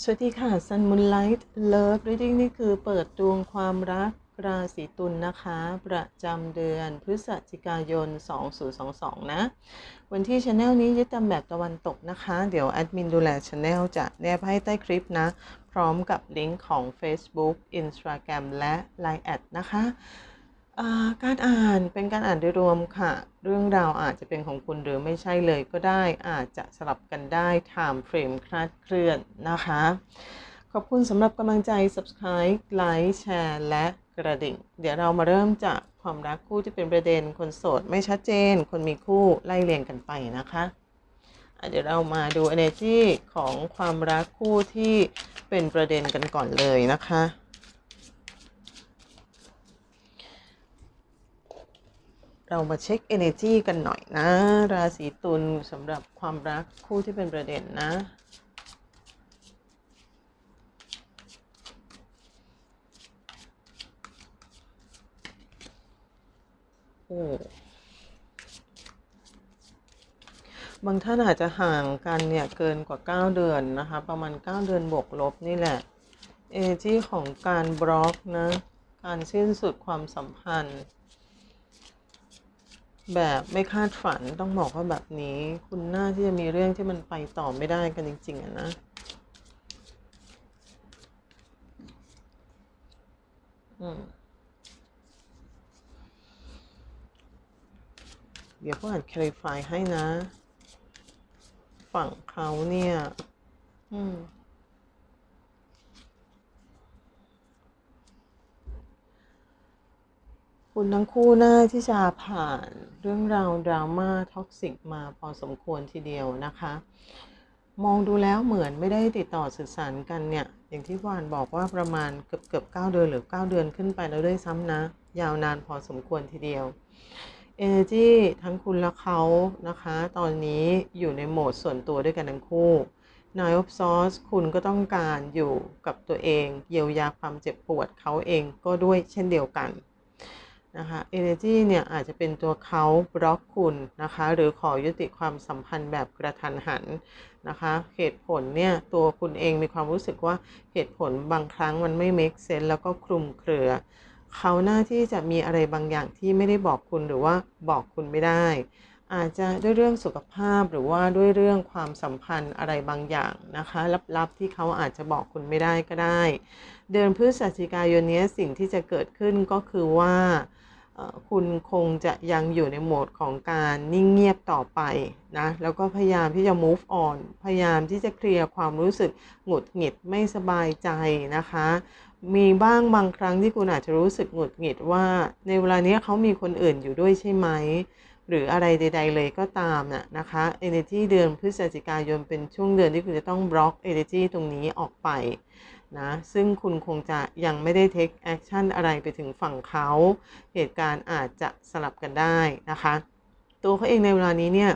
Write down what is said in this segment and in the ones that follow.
สวัสดีค่ะ Sun Moonlight Love Reading นี่คือเปิดดวงความรักราศีตุลนะคะ ประจำเดือนพฤศจิกายน 2022 นะ วันที่ช anel นี้ยึดตามแบบตะวันตกนะคะ เดี๋ยวแอดมินดูแลช anel จะแนบให้ใต้คลิปนะ พร้อมกับลิงก์ของ Facebook Instagram และ Line แอดนะคะ การอ่านเป็นการอ่านโดยรวมค่ะ เรื่องราวอาจจะเป็นของคุณหรือไม่ใช่เลยก็ได้อาจจะสลับกันได้ time frame คลาดเคลื่อนนะคะ ขอบคุณสำหรับกำลังใจ subscribe ไลค์แชร์และกระดิ่ง เดี๋ยวเรามาเริ่มจากความรักคู่ที่เป็นประเด็นคนโสดไม่ชัดเจน คนมีคู่ไล่เรียงกันไปนะคะอะเดี๋ยวเรามาดู energy ของความรักคู่ที่เป็นประเด็นกันก่อนเลยนะคะ เรามาเช็ค energy กันหน่อยนะ ราศีตุลสำหรับความรักคู่ที่เป็นประเด็นนะ โอ้บางท่านอาจจะห่างกันเนี่ยเกินกว่า 9 เดือนนะคะ ประมาณ 9 เดือนบวกลบนี่แหละ energy ของการบล็อกนะ การสิ้นสุดความสัมพันธ์ แบบไม่คาดฝันต้องบอกว่าแบบนี้ คุณน่าที่จะมีเรื่องที่มันไปต่อไม่ได้กันจริงๆอะนะอืมเดี๋ยวพ่ออ่าน clarify ให้นะ ฝั่งเขาเนี่ย อืม คุณทั้งคู่น่าที่จะผ่านเรื่องราวดราม่าท็อกซิกมาพอสมควรทีเดียวนะคะ มองดูแล้วเหมือนไม่ได้ติดต่อสื่อสารกันเนี่ย อย่างที่วานบอกว่าประมาณเกือบเกือบเก้าเดือนหรือ 9 เดือนขึ้นไปแล้วด้วยซ้ำนะ ยาวนานพอสมควรทีเดียว Energy ทั้งคุณและเขานะคะ ตอนนี้อยู่ในโหมดส่วนตัวด้วยกันทั้งคู่ Nine of Swords คุณก็ต้องการอยู่กับตัวเอง เยียวยาความเจ็บปวดเขาเองก็ด้วยเช่นเดียวกัน นะคะ energy เนี่ยอาจจะเป็นตัวเขาบล็อกคุณนะคะ หรือขอยุติความสัมพันธ์แบบกระทันหันนะคะเหตุผลเนี่ยตัวคุณเองมีความรู้สึกว่าเหตุผลบางครั้งมันไม่ make sense แล้วก็คลุมเครือ เขาหน้าที่จะมีอะไรบางอย่างที่ไม่ได้บอกคุณหรือว่าบอกคุณไม่ได้ อาจจะด้วยเรื่องสุขภาพหรือว่าด้วยเรื่องความสัมพันธ์อะไรบางอย่างนะคะ ลับๆที่เขาอาจจะบอกคุณไม่ได้ก็ได้ เดือนพฤศจิกายนนี้สิ่งที่จะเกิดขึ้นก็คือว่า คุณคงจะยังอยู่ในโหมดของการนิ่งเงียบต่อไปนะแล้วก็พยายามที่จะ move on พยายามที่จะเคลียร์ความรู้สึกหงุดหงิดไม่สบายใจนะคะ มีบ้างบางครั้งที่คุณอาจจะรู้สึกหงุดหงิดว่าในเวลานี้เขามีคนอื่นอยู่ด้วยใช่ไหมหรืออะไรใด ๆ เลยก็ตามน่ะนะคะ energy เดือนพฤศจิกายนเป็นช่วงเดือนที่คุณจะต้องบล็อก energy ตรงนี้ออกไป นะซึ่งคุณคงจะยังไม่ได้ take action อะไรไปถึงฝั่งเขาเหตุการณ์อาจจะสลับกันได้นะคะ ตัวเขาเองในเวลานี้เนี่ย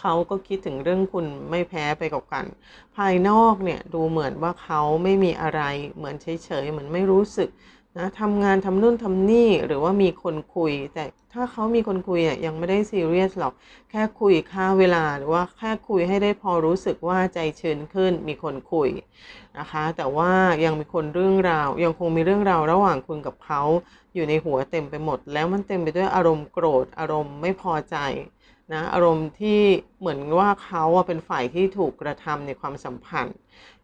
เขาก็คิดถึงเรื่องคุณไม่แพ้ไปกับกัน ภายนอกเนี่ยดูเหมือนว่าเขาไม่มีอะไรเหมือนเฉยๆเหมือนไม่รู้สึกนะทำงานทำนู่นทำนี่หรือว่ามีคนคุยแต่ ถ้าเขามีคนคุยอะยังไม่ได้ซีเรียสหรอก แค่คุยค่าเวลาหรือว่าแค่คุยให้ได้พอรู้สึกว่าใจชื้นขึ้นมีคนคุยนะคะ แต่ว่ายังมีคนเรื่องราว ยังคงมีเรื่องราวระหว่างคุณกับเขาอยู่ในหัวเต็มไปหมด แล้วมันเต็มไปด้วยอารมณ์โกรธอารมณ์ไม่พอใจนะอารมณ์ที่เหมือนว่าเขาเป็นฝ่ายที่ถูกกระทำในความสัมพันธ์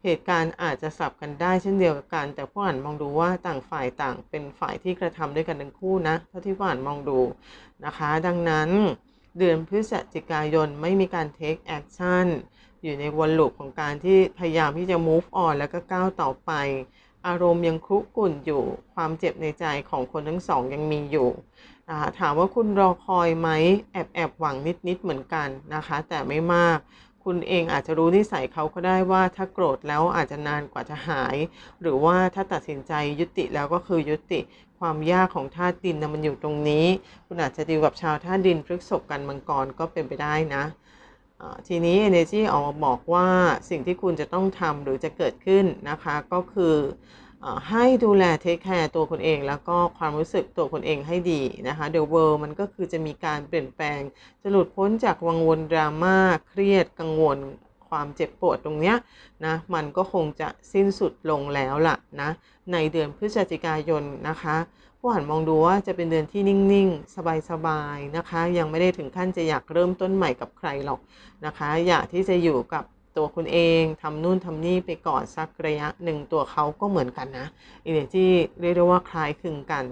เหตุการณ์อาจจะสับกันได้เช่นเดียวกัน แต่ผู้อ่านมองดูว่าต่างฝ่ายต่างเป็นฝ่ายที่กระทำด้วยกันทั้งคู่นะเท่าที่ผู้อ่านมองดูนะคะ ดังนั้น เดือนพฤศจิกายนไม่มีการ take action อยู่ในวนลูปของการที่พยายามที่จะ move on แล้วก็ก้าวต่อไป อารมณ์ยังครุกรุ่นอยู่ความเจ็บในใจของคนทั้งสองยังมีอยู่ถามว่าคุณรอคอยไหมแอบแอบหวังนิดๆเหมือนกันนะคะ แต่ไม่มาก คุณเองอาจจะรู้นิสัยเขาก็ได้ว่าถ้าโกรธแล้วอาจจะนานกว่าจะหาย หรือว่าถ้าตัดสินใจยุติแล้วก็คือยุติความยากของธาตุดินนะมันอยู่ตรงนี้ คุณอาจจะดีลกับชาวธาตุดินพฤกษภกันมังกรก็เป็นไปได้นะทีนี้ Energy ออกมาบอกว่าสิ่งที่คุณจะต้องทำหรือจะเกิดขึ้นนะคะก็คือ ให้ดูแลเทคแคร์ตัวคุณเอง แล้วก็ความรู้สึกตัวคุณเองให้ดีนะคะ The World มันก็คือจะมีการเปลี่ยนแปลง จะหลุดพ้นจากวังวนดราม่าเครียดกังวลความเจ็บปวดตรงเนี้ยนะมันก็คงจะสิ้นสุดลงแล้วล่ะนะในเดือนพฤศจิกายนนะคะผู้อ่านมองดูว่าจะเป็นเดือนที่นิ่งๆ สบายๆนะคะ ยังไม่ได้ถึงขั้นจะอยากเริ่มต้นใหม่กับใครหรอกนะคะ อยากที่จะอยู่กับ ตัวคุณเองทำนู่นทำนี่ไปก่อนสักระยะหนึ่งตัวเขาก็เหมือนกันนะอินเนจีเรียกได้ว่าคล้ายคลึงกัน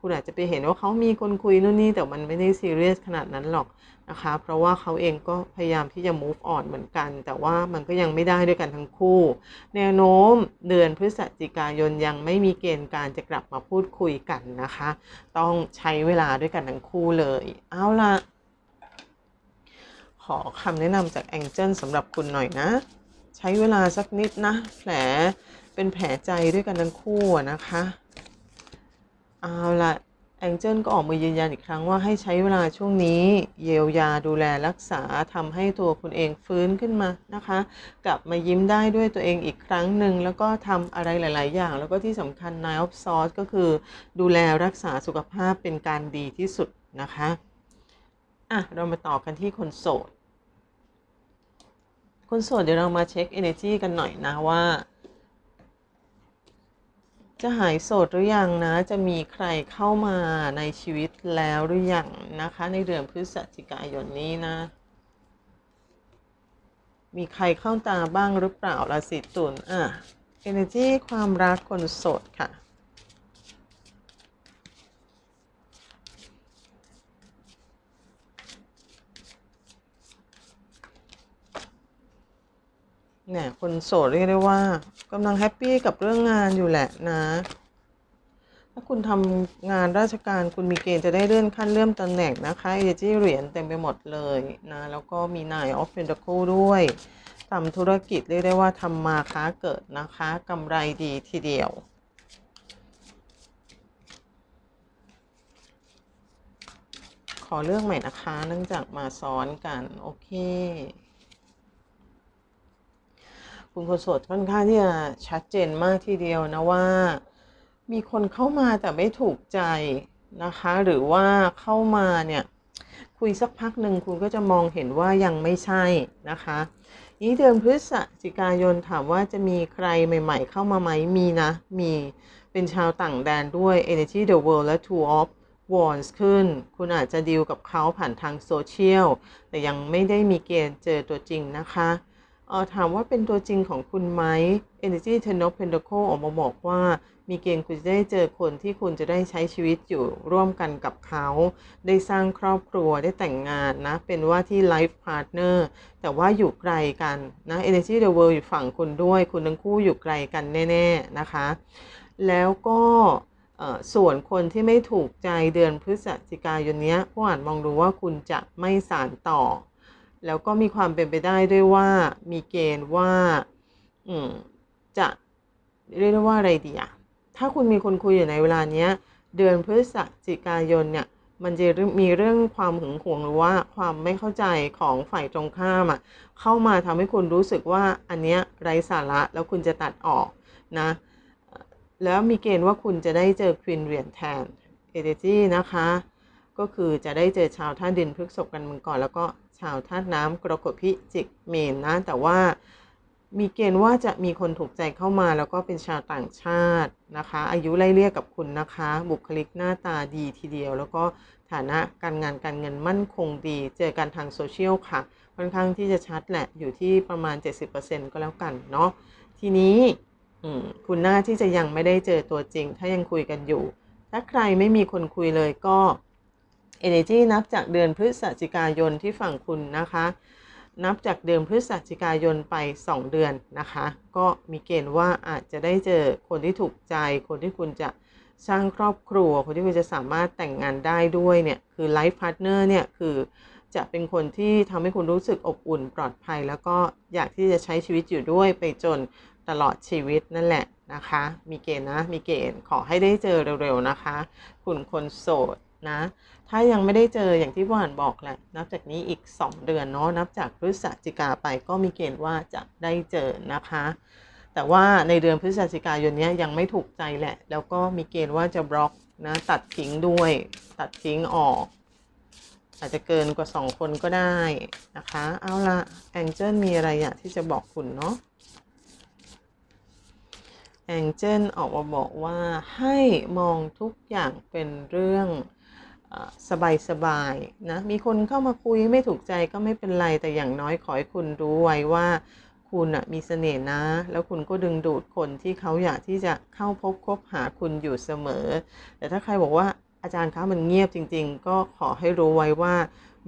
คุณอาจจะไปเห็นว่าเขามีคนคุยนู่นนี่แต่มันไม่ได้ซีเรียสขนาดนั้นหรอกนะคะ เพราะว่าเขาเองก็พยายามที่จะ move on เหมือนกัน แต่ว่ามันก็ยังไม่ได้ด้วยกันทั้งคู่ แนวโน้มเดือนพฤศจิกายนยังไม่มีเกณฑ์การจะกลับมาพูดคุยกันนะคะ ต้องใช้เวลาด้วยกันทั้งคู่เลย เอาล่ะ อคำแนะนำจากแองเจิลสำหรับคุณหน่อยนะ ใช้เวลาสักนิดนะ แผลเป็นแผลใจด้วยกันทั้งคู่นะคะเอาละแองเจิลก็ออกมายืนยันอีกครั้งว่าให้ใช้เวลาช่วงนี้ เยียวยาดูแลรักษาทำให้ตัวคุณเองฟื้นขึ้นมานะคะ กลับมายิ้มได้ด้วยตัวเองอีกครั้งหนึ่งแล้วก็ทำอะไรหลาย ๆ อย่าง แล้วก็ที่สำคัญ Nine of Swords ก็คือ ดูแลรักษาสุขภาพเป็นการดีที่สุดนะคะอะเรามาต่อกันที่คนโสด คนโสดเดี๋ยวเรามาเช็ค energy กันหน่อยนะว่า จะหายโสดหรือยังนะ จะมีใครเข้ามาในชีวิตแล้วหรือยังนะคะ ในเดือนพฤศจิกายนนี้นะ มีใครเข้าตาบ้างหรือเปล่าราศีตุลอะ energy ความรักคนโสดค่ะ เนี่ยคนโสดเรียกได้ว่ากำลังแฮปปี้กับเรื่องงานอยู่แหละนะ ถ้าคุณทำงานราชการคุณมีเกณฑ์จะได้เลื่อนขั้นเลื่อนตำแหน่งนะคะเอเจเหรียญเต็มไปหมดเลยนะแล้วก็มีนายออฟเพนต c คด้วยทำธุรกิจเรียกได้ว่าทำมาค้าเกิดนะคะกำไรดีทีเดียวขอเลือกใหม่นะคะ เนื่องจากมาซ้อนกัน โอเค คุณคนโสดค่อนข้างที่จะชัดเจนมากทีเดียวนะว่า มีคนเข้ามาแต่ไม่ถูกใจนะคะ หรือว่าเข้ามาเนี่ยคุยสักพักหนึ่งคุณก็จะมองเห็นว่ายังไม่ใช่นะคะนี้เดือนพฤศจิกายนถามว่าจะมีใครใหม่ ๆ เข้ามาไหมมีนะ มีเป็นชาวต่างแดนด้วย Energy the World และ Two of Wands ขึ้น คุณอาจจะดีลกับเขาผ่านทางโซเชียลแต่ยังไม่ได้มีเกณฑ์เจอตัวจริงนะคะ ออถามว่าเป็นตัวจริงของคุณไหม Energy Ten o Pentacle ออกมาบอกว่า มีเกณฑ์คุณจะได้เจอคนที่คุณจะได้ใช้ชีวิตอยู่ร่วมกันกับเขา ได้สร้างครอบครัวได้แต่งงานนะ เป็นว่าที่ Life Partner แต่ว่าอยู่ไกลกันนะ Energy the World อยู่ฝั่งคุณด้วย คุณทั้งคู่อยู่ไกลกันแน่ ๆ นะคะ แล้วก็ส่วนคนที่ไม่ถูกใจเดือนพฤศจิกายนนี้ผู้อ่านมองดูว่าคุณจะไม่สานต่อ แล้วก็มีความเป็นไปได้ด้วยว่ามีเกณฑ์ว่าจะเรียกได้ว่าอะไรดีอะถ้าคุณมีคนคุยอยู่ในเวลาเนี้ย เดือนพฤศจิกายนเนี่ยมันจะมีเรื่องความหึงหวงหรือว่าความไม่เข้าใจของฝ่ายตรงข้ามอะเข้ามาทำให้คุณรู้สึกว่าอันเนี้ยไร้สาระแล้วคุณจะตัดออกนะ แล้วมีเกณฑ์ว่าคุณจะได้เจอควีนเหรียญแทนเอเดจีนะคะ ก็คือจะได้เจอชาวท่าดินพฤกษบกันมังกรแล้วก็ ชาวธาตุน้ำกรกฎพิจิกเมนนะ แต่ว่ามีเกณฑ์ว่าจะมีคนถูกใจเข้ามาแล้วก็เป็นชาวต่างชาตินะคะ อายุไล่เรียกกับคุณนะคะ บุคลิกหน้าตาดีทีเดียว แล้วก็ฐานะการงานการเงินมั่นคงดี เจอกันทางโซเชียลค่ะค่อนข้างที่จะชัดแหละอยู่ที่ประมาณ 70%ก็แล้วกันเนาะทีนี้คุณหน่าที่จะยังไม่ได้เจอตัวจริง ถ้ายังคุยกันอยู่ ถ้าใครไม่มีคนคุยเลยก็ Energy นับจากเดือนพฤศจิกายนที่ฝั่งคุณนะคะ นับจากเดือนพฤศจิกายนไป 2 เดือนนะคะ ก็มีเกณฑ์ว่าอาจจะได้เจอคนที่ถูกใจ คนที่คุณจะสร้างครอบครัว คนที่คุณจะสามารถแต่งงานได้ด้วยเนี่ย คือไลฟ์พาร์ทเนอร์เนี่ย คือจะเป็นคนที่ทำให้คุณรู้สึกอบอุ่นปลอดภัย แล้วก็อยากที่จะใช้ชีวิตอยู่ด้วยไปจนตลอดชีวิตนั่นแหละนะคะ มีเกณฑ์นะ มีเกณฑ์ขอให้ได้เจอเร็วๆนะคะ คุณคนโสด นะ ถ้ายังไม่ได้เจออย่างที่ว่านบอกแหละ นับจากนี้อีก 2 เดือนเนาะ นับจากพฤศจิกาไปก็มีเกณฑ์ว่าจะได้เจอนะคะ แต่ว่าในเดือนพฤศจิกายนนี้ยังไม่ถูกใจแหละ แล้วก็มีเกณฑ์ว่าจะบล็อกนะตัดทิ้งด้วย ตัดทิ้งออก อาจจะเกินกว่าสองคนก็ได้นะคะ เอาละแองเจิลมีอะไรอยากที่จะบอกคุณเนาะแองเจิลออกมาบอกว่าให้มองทุกอย่างเป็นเรื่อง สบายๆนะ มีคนเข้ามาคุยไม่ถูกใจก็ไม่เป็นไร แต่อย่างน้อยขอให้คุณรู้ไว้ว่าคุณอะมีเสน่ห์นะ แล้วคุณก็ดึงดูดคนที่เขาอยากที่จะเข้าพบคบหาคุณอยู่เสมอ แต่ถ้าใครบอกว่าอาจารย์คะมันเงียบจริง ๆ ก็ขอให้รู้ไว้ว่า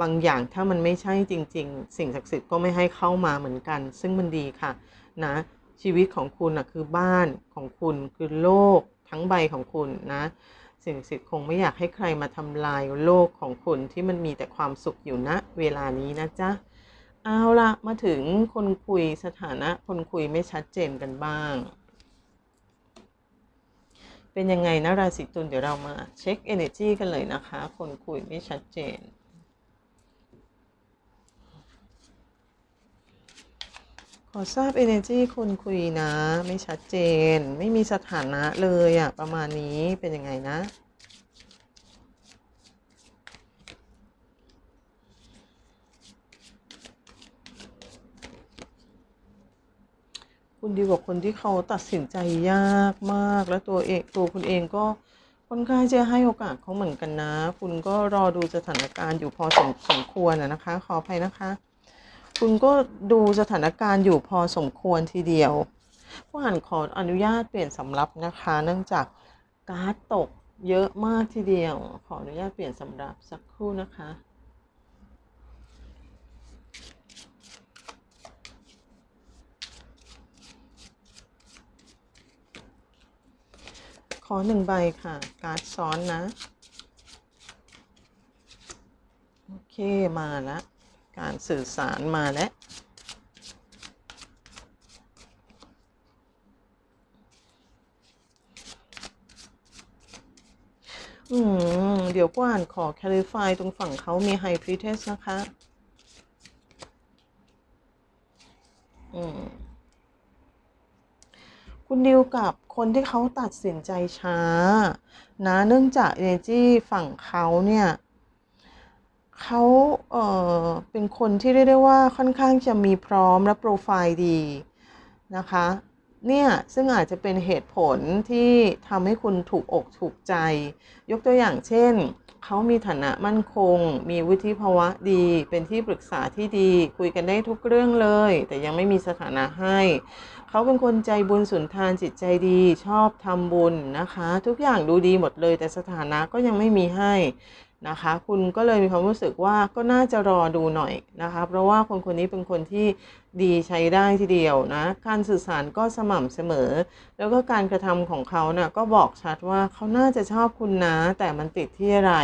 บางอย่างถ้ามันไม่ใช่จริง ๆ สิ่งศักดิ์สิทธิ์ก็ไม่ให้เข้ามาเหมือนกัน ซึ่งมันดีค่ะนะชีวิตของคุณอะคือบ้านของคุณคือโลกทั้งใบของคุณนะ สิ่งศักดิ์สิทธิ์คงไม่อยากให้ใครมาทำลายโลกของคุณที่มันมีแต่ความสุขอยู่ณนะเวลานี้นะจ๊ะ เอาละมาถึงคนคุยสถานะ คนคุยไม่ชัดเจนกันบ้าง เป็นยังไงนะราศีตุลเดี๋ยวเรามาเช็ค energy กันเลยนะคะ คนคุยไม่ชัดเจน ขอทราบ energy คนคุยนะ ไม่ชัดเจน ไม่มีสถานะเลยอะประมาณนี้เป็นยังไงนะ คุณดีกว่าคนที่เขาตัดสินใจยากมาก และตัวเองตัวคุณเองก็ค่อนข้างจะให้โอกาสเขาเหมือนกันนะ คุณก็รอดูสถานการณ์อยู่พอสมควรนะคะ ขออภัยนะคะ คุณก็ดูสถานการณ์อยู่พอสมควรทีเดียว ผู้อ่านขออนุญาตเปลี่ยนสำรับนะคะ เนื่องจากการ์ดตกเยอะมากทีเดียว ขออนุญาตเปลี่ยนสำรับสักครู่นะคะขอหนึ่งใบค่ะ การ์ดซ้อนนะ โอเค มาแล้ว การสื่อสารมาแล้วอืม เดี๋ยวก่อนขอ clarify ตรงฝั่งเขามี high priestess นะคะ อืม คุณดิวกับคนที่เขาตัดสินใจช้า นะ เนื่องจาก energy ฝั่งเขาเนี่ย เขาเอ่อเป็นคนที่เรียกได้ว่าค่อนข้างจะมีพร้อมและโปรไฟล์ดีนะคะ เนี่ย ซึ่งอาจจะเป็นเหตุผลที่ทำให้คุณถูกอกถูกใจ ยกตัวอย่างเช่น เขามีฐานะมั่นคง มีวุฒิภาวะดี เป็นที่ปรึกษาที่ดี คุยกันได้ทุกเรื่องเลย แต่ยังไม่มีสถานะให้ เขาเป็นคนใจบุญสุนทานจิตใจดี ชอบทำบุญนะคะ ทุกอย่างดูดีหมดเลย แต่สถานะก็ยังไม่มีให้ นะคะ คุณก็เลยมีความรู้สึกว่าก็น่าจะรอดูหน่อยนะคะ เพราะว่าคนคนนี้เป็นคนที่ดีใช้ได้ทีเดียวนะ การสื่อสารก็สม่ำเสมอ แล้วก็การกระทำของเขาเนะ่ะก็บอกชัดว่าเขาน่าจะชอบคุณนะ แต่มันติดที่อะไร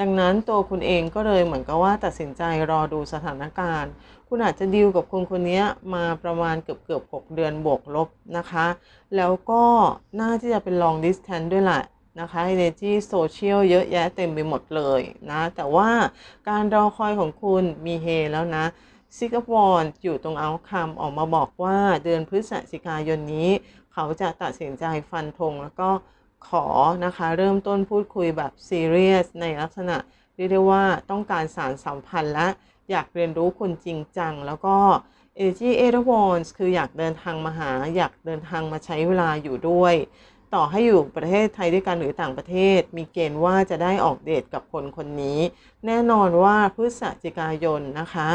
ดังนั้นตัวคุณเองก็เลยเหมือนกับว่าตัดสินใจรอดูสถานการณ์ คุณอาจจะดีลกับคนคนนี้มาประมาณเกือบเกือบ6เดือนบวกลบนะคะ แล้วก็น่าที่จะเป็น long distance ด้วยแหละ นะคะ energy social เยอะแยะเต็มไปหมดเลยนะ แต่ว่าการรอคอยของคุณมีเฮแล้วนะซิกวอนอยู่ตรงเอาคำออกมาบอกว่าเดือนพฤศจิกายนนี้ เขาจะตัดสินใจฟันธงแล้วก็ขอนะคะ เริ่มต้นพูดคุยแบบซีเรียสในลักษณะเรียกได้ว่าต้องการสารสัมพันธ์และอยากเรียนรู้คุณจริงจัง แล้วก็ Energy e r w a n s คืออยากเดินทางมาหา อยากเดินทางมาใช้เวลาอยู่ด้วย ต่อให้อยู่ประเทศไทยด้วยกันหรือต่างประเทศ มีเกณฑ์ว่าจะได้ออกเดทกับคนคนนี้ แน่นอนว่าพฤศจิกายนนะคะ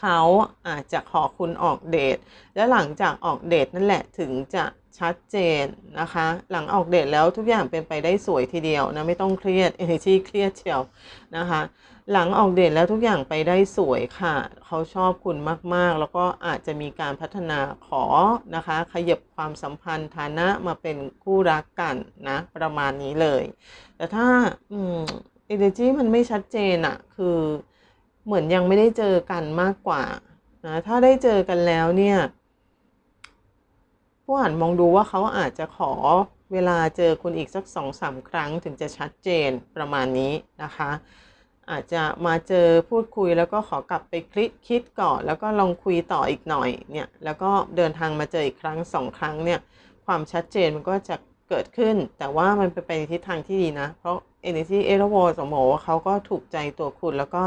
เขาอาจจะขอคุณออกเดท และหลังจากออกเดทนั่นแหละถึงจะชัดเจนนะคะ หลังออกเดทแล้วทุกอย่างเป็นไปได้สวยทีเดียวนะ ไม่ต้องเครียด energy เครียดเชียวนะคะ หลังออกเดทแล้วทุกอย่างไปได้สวยค่ะ เขาชอบคุณมากๆ แล้วก็อาจจะมีการพัฒนาขอนะคะ ขยับความสัมพันธ์ฐานะมาเป็นคู่รักกันนะ ประมาณนี้เลย แต่ถ้าอืม energy มันไม่ชัดเจนอะคือเหมือนยังไม่ได้เจอกันมากกว่านะถ้าได้เจอกันแล้วเนี่ยผู้อ่านมองดูว่าเขาอาจจะขอเวลาเจอคุณอีกสักสองสามครั้งถึงจะชัดเจนประมาณนี้นะคะ อาจจะมาเจอพูดคุยแล้วก็ขอกลับไปคลิกคิดก่อน แล้วก็ลองคุยต่ออีกหน่อยเนี่ยแล้วก็เดินทางมาเจออีกครั้งสองครั้งเนี่ยความชัดเจนมันก็จะเกิดขึ้น แต่ว่ามันไปในทิศทางที่ดีนะ เพราะ Energy e r o v o สมมติว่าเขาก็ถูกใจตัวคุณแล้วก็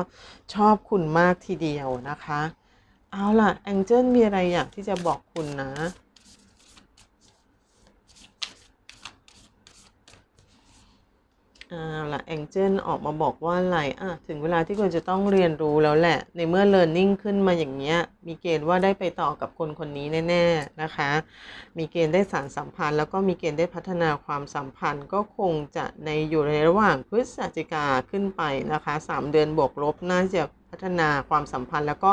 ชอบคุณมากทีเดียวนะคะ เอาล่ะ Angel มีอะไรอยากที่จะบอกคุณนะ อาล่ะ Angel ออกมาบอกว่าอะไรอะถึงเวลาที่คุณจะต้องเรียนรู้แล้วแหละ ในเมื่อ learning ขึ้นมาอย่างเงี้ย มีเกณฑ์ว่าได้ไปต่อกับคนคนนี้แน่ ๆนะคะ มีเกณฑ์ได้สารสัมพันธ์ แล้วก็มีเกณฑ์ได้พัฒนาความสัมพันธ์ ก็คงจะในอยู่ในระหว่างพฤศจิกาขึ้นไปนะคะ 3 เดือนบวกลบน่าจะพัฒนาความสัมพันธ์แล้วก็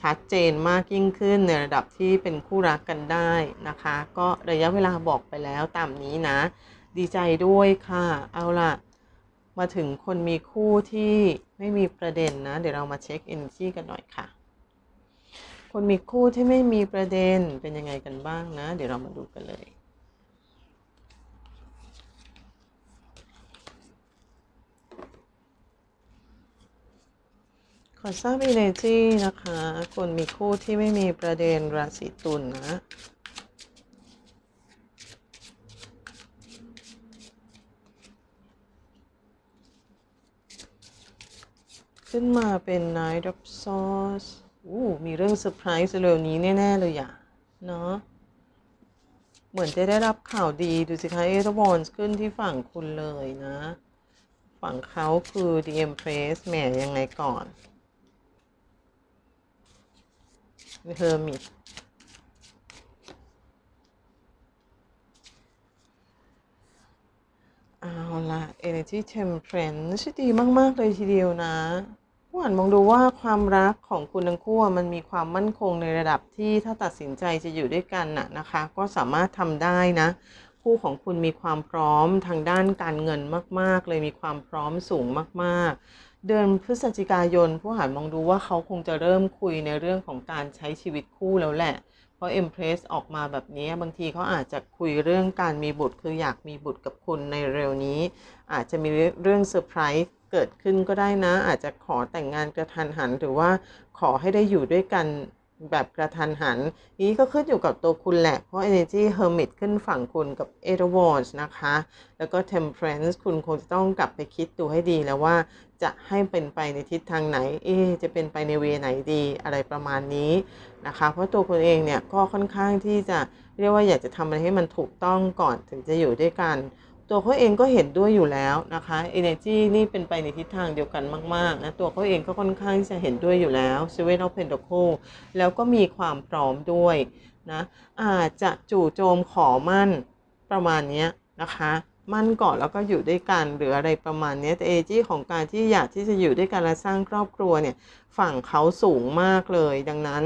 ชัดเจนมากยิ่งขึ้นในระดับที่เป็นคู่รักกันได้นะคะ ก็ระยะเวลาบอกไปแล้วตามนี้นะ ดีใจด้วยค่ะ เอาล่ะ มาถึงคนมีคู่ที่ไม่มีประเด็นนะ เดี๋ยวเรามาเช็ค energy กันหน่อยค่ะ คนมีคู่ที่ไม่มีประเด็นเป็นยังไงกันบ้างนะ เดี๋ยวเรามาดูกันเลย ขอทราบ energy นะคะ คนมีคู่ที่ไม่มีประเด็นราศีตุลนะ ขึ้นมาเป็น Night of Swords อู้มีเรื่องเซอร์ไพรส์เร็วนี้แน่ ๆ เลยอะ เนาะเหมือนจะได้รับข่าวดี ดูสิคะเอทวอนขึ้นที่ฝั่งคุณเลยนะ ฝั่งเขาคือ The Empress แหมยังไงก่อน Hermit เอาละ Energy Temperance ดีมาก ๆ เลยทีเดียวนะ ผู้อ่านมองดูว่าความรักของคุณทั้งคู่มันมีความมั่นคงในระดับที่ถ้าตัดสินใจจะอยู่ด้วยกันน่ะนะคะ ก็สามารถทำได้นะคู่ของคุณมีความพร้อมทางด้านการเงินมาก ๆ เลยมีความพร้อมสูงมาก ๆ เดือนพฤศจิกายน ผู้อ่านมองดูว่าเขาคงจะเริ่มคุยในเรื่องของการใช้ชีวิตคู่แล้วแหละ เพราะ Empress ออกมาแบบนี้บางทีเขาอาจจะคุยเรื่องการมีบุตรคืออยากมีบุตรกับคุณในเร็วนี้ อาจจะมีเรื่องเซอร์ไพรส์ เกิดขึ้นก็ได้นะ อาจจะขอแต่งงานกระทันหัน หรือว่าขอให้ได้อยู่ด้วยกันแบบกระทันหัน นี้ก็ขึ้นอยู่กับตัวคุณแหละ เพราะ Energy Hermit ขึ้นฝั่งคุณกับ e d w a r d s นะคะ แล้วก็ Temperance คุณคงจะต้องกลับไปคิดดูให้ดีแล้วว่าจะให้เป็นไปในทิศทางไหน เอ จะเป็นไปในเวไหนดีอะไรประมาณนี้นะคะ เพราะตัวคุณเองเนี่ยก็ค่อนข้างที่จะเรียกว่าอยากจะทำอะไรให้มันถูกต้องก่อนถึงจะอยู่ด้วยกัน ตัวเขาเองก็เห็นด้วยอยู่แล้วนะคะ energy นี่เป็นไปในทิศทางเดียวกันมากๆนะตัวเขาเองก็ค่อนข้างที่จะเห็นด้วยอยู่แล้ว seven of pentacle แล้วก็มีความพร้อมด้วยนะอาจจะจู่โจมขอมั่นประมาณนี้นะคะมั่นก่อนแล้วก็อยู่ด้วยกันหรืออะไรประมาณนี้แต่ energy ของการที่อยากที่จะอยู่ด้วยกันและสร้างครอบครัวเนี่ยฝั่งเขาสูงมากเลย ดังนั้น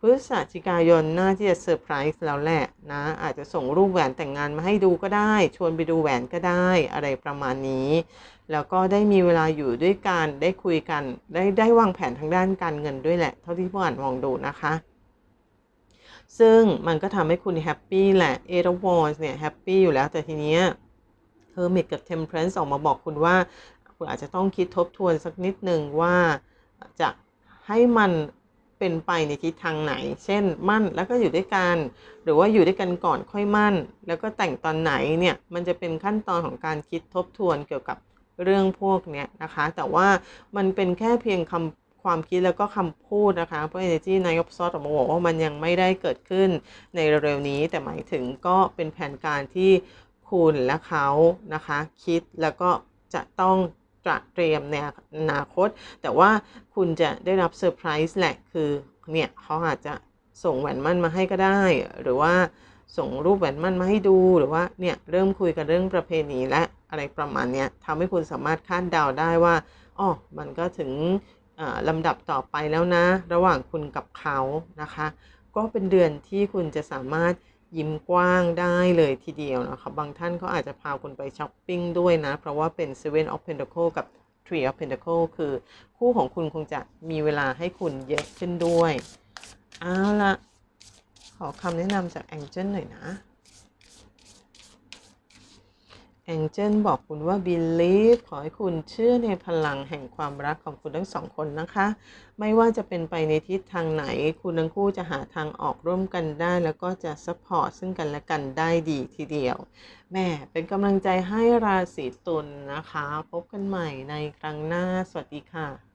พฤศจิกายนน่าที่จะเซอร์ไพรส์แล้วแหละนะ อาจจะส่งรูปแหวนแต่งงานมาให้ดูก็ได้ ชวนไปดูแหวนก็ได้อะไรประมาณนี้ แล้วก็ได้มีเวลาอยู่ด้วยกันได้คุยกัน ได้ได้วางแผนทางด้านการเงินด้วยแหละ เท่าที่ผู้อ่านมองดูนะคะ ซึ่งมันก็ทำให้คุณแฮปปี้แหละเอราวอสเนี่ยแฮปปี้อยู่แล้วแต่ทีเนี้ยเฮอร์มิตกับเทมเพรนซ์ออกมาบอกคุณว่า คุณอาจจะต้องคิดทบทวนสักนิดหนึ่งว่าจะให้มัน เป็นไปในทิศทางไหน เช่น มั่นแล้วก็อยู่ด้วยกัน หรือว่าอยู่ด้วยกันก่อนค่อยมั่น แล้วก็แต่งตอนไหนเนี่ย มันจะเป็นขั้นตอนของการคิดทบทวนเกี่ยวกับเรื่องพวกเนี้ยนะคะ แต่ว่ามันเป็นแค่เพียงคำความคิดแล้วก็คำพูดนะคะ เพราะ Energy นายกซอสออกมาบอกว่ามันยังไม่ได้เกิดขึ้นในเร็วๆนี้ แต่หมายถึงก็เป็นแผนการที่คุณและเขานะคะ คิดแล้วก็จะต้อง ตระเตรียมในอนาคต แต่ว่าคุณจะได้รับเซอร์ไพรส์แหละคือเนี่ยเขาอาจจะส่งแหวนมั่นมาให้ก็ได้ หรือว่าส่งรูปแหวนมั่นมาให้ดูหรือว่าเนี่ยเริ่มคุยกันเรื่องประเพณีและอะไรประมาณเนี้ยทำให้คุณสามารถคาดเดาได้ว่าอ๋อมันก็ถึงลำดับต่อไปแล้วนะ ระหว่างคุณกับเขานะคะ ก็เป็นเดือนที่คุณจะสามารถ ยิ้มกว้างได้เลยทีเดียวนะคะ บางท่านเขาอาจจะพาคุณไปช้อปปิ้งด้วยนะ เพราะว่าเป็น Seven of Pentacle กับ Three of Pentacle คือคู่ของคุณคงจะมีเวลาให้คุณเยอะขึ้นด้วย เอาละขอคำแนะนำจาก Angel หน่อยนะ แองเจิลบอกคุณว่า believe ขอให้คุณเชื่อในพลังแห่งความรักของคุณทั้งสองคนนะคะ ไม่ว่าจะเป็นไปในทิศทางไหน คุณทั้งคู่จะหาทางออกร่วมกันได้ แล้วก็จะซัพพอร์ตซึ่งกันและกันได้ดีทีเดียว แม่เป็นกำลังใจให้ราศีตุลนะคะ พบกันใหม่ในครั้งหน้า สวัสดีค่ะ